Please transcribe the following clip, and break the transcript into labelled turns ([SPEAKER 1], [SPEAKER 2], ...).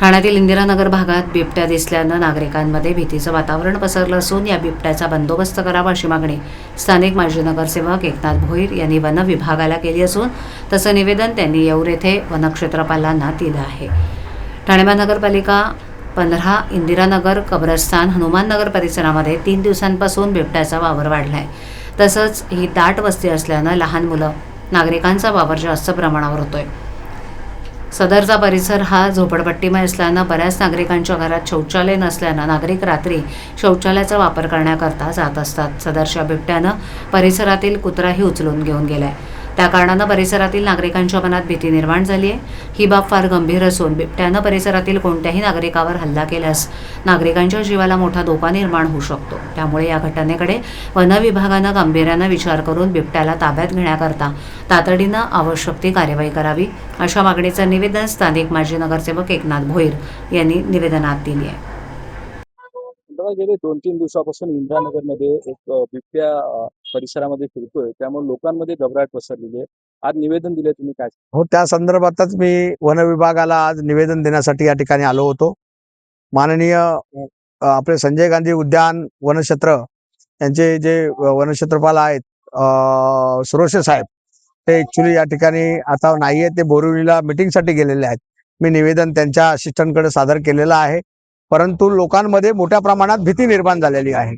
[SPEAKER 1] ठाण्यातील इंदिरानगर भागात बिबट्या दिसल्यानं नागरिकांमध्ये भीतीचं वातावरण पसरलं असून या बिबट्याचा बंदोबस्त करावा अशी मागणी स्थानिक माजी नगरसेवक एकनाथ भोईर यांनी वन विभागाला केली असून तसं निवेदन त्यांनी येऊर येथे वनक्षेत्रपालांना दिलं आहे. ठाणे महानगरपालिका पंधरा इंदिरानगर कब्रस्तान हनुमाननगर परिसरामध्ये तीन दिवसांपासून बिबट्याचा वावर वाढला आहे तसंच ही दाट वस्ती असल्यानं लहान मुलं नागरिकांचा वावर जास्त प्रमाणावर होतोय. सदरचा परिसर हा झोपडपट्टीमय असल्यानं बऱ्याच नागरिकांच्या घरात शौचालय नसल्यानं नागरिक रात्री शौचालयाचा वापर करण्याकरता जात असतात. सदरच्या बिबट्यानं परिसरातील कुत्राही उचलून घेऊन गेलाय. त्या कारणानं परिसरातील नागरिकांच्या मनात भीती निर्माण झाली आहे. ही बाब फार गंभीर असून बिबट्यानं परिसरातील कोणत्याही नागरिकावर हल्ला केल्यास नागरिकांच्या जीवाला मोठा धोका निर्माण होऊ शकतो. त्यामुळे या घटनेकडे वनविभागानं गांभीर्यानं विचार करून बिबट्याला ताब्यात घेण्याकरता तातडीनं आवश्यक ती कार्यवाही करावी अशा मागणीचं निवेदन स्थानिक माजी नगरसेवक एकनाथ भोईर यांनी निवेदनात दिली आहे.
[SPEAKER 2] गेले दोन तीन दिवसापासून इंदिरानगरमध्ये एक बिबट्या परिसरामध्ये फिरतोय त्यामुळे लोकांमध्ये घबराट पसरलेली आहे. आज निवेदन दिले तुम्ही काय?
[SPEAKER 3] हो त्या संदर्भातच मी वन विभागाला आज निवेदन देण्यासाठी या ठिकाणी आलो होतो. माननीय आपले संजय गांधी उद्यान वनक्षेत्र यांचे जे वनक्षेत्रपाल आहेत अ, सुरोशे साहेब ते ऍक्च्युली या ठिकाणी आता नाहीये ते बोरिवलीला मिटिंगसाठी गेलेले आहेत. मी निवेदन त्यांच्या असिस्टंटकडे सादर केलेलं आहे. परंतु लोकांमध्ये मोठ्या प्रमाणात भीती निर्माण झालेली आहे.